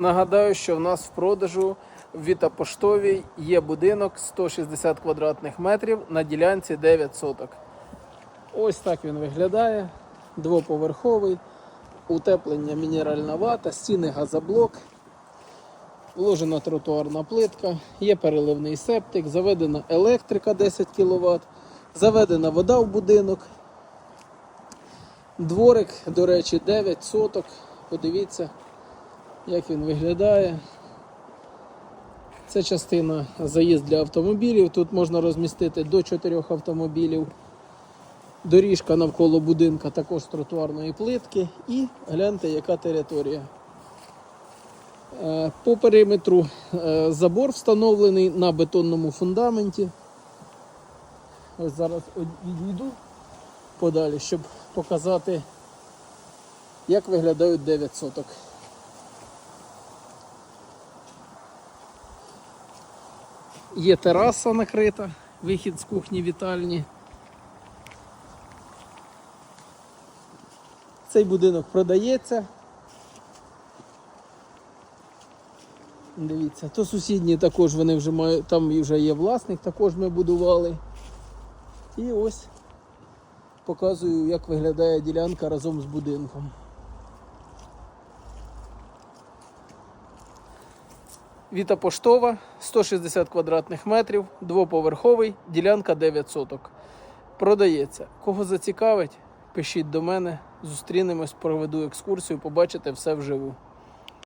Нагадаю, що в нас в продажу в Вітапоштовій є будинок 160 квадратних метрів на ділянці 9 соток. Ось так він виглядає. Двоповерховий, утеплення мінеральна вата, стіни газоблок, вложена тротуарна плитка, є переливний септик, заведена електрика 10 кВт, заведена вода в будинок. Дворик, до речі, 9 соток. Подивіться, як він виглядає. Це частина заїзд для автомобілів. Тут можна розмістити до 4 автомобілів. Доріжка навколо будинка також тротуарної плитки. І гляньте, яка територія. Е, По периметру е, забор встановлений на бетонному фундаменті. Ось зараз відійду подалі, щоб показати, як виглядають 9 соток. Є тераса накрита, вихід з кухні вітальні. Цей будинок продається. Дивіться, то сусідні також вони вже мають, там вже є власник, також ми будували. І ось показую, як виглядає ділянка разом з будинком. Віта Поштова, 160 квадратних метрів, двоповерховий, ділянка 9 соток. Продається. Кого зацікавить, пишіть до мене, зустрінемось, проведу екскурсію, побачите все вживу.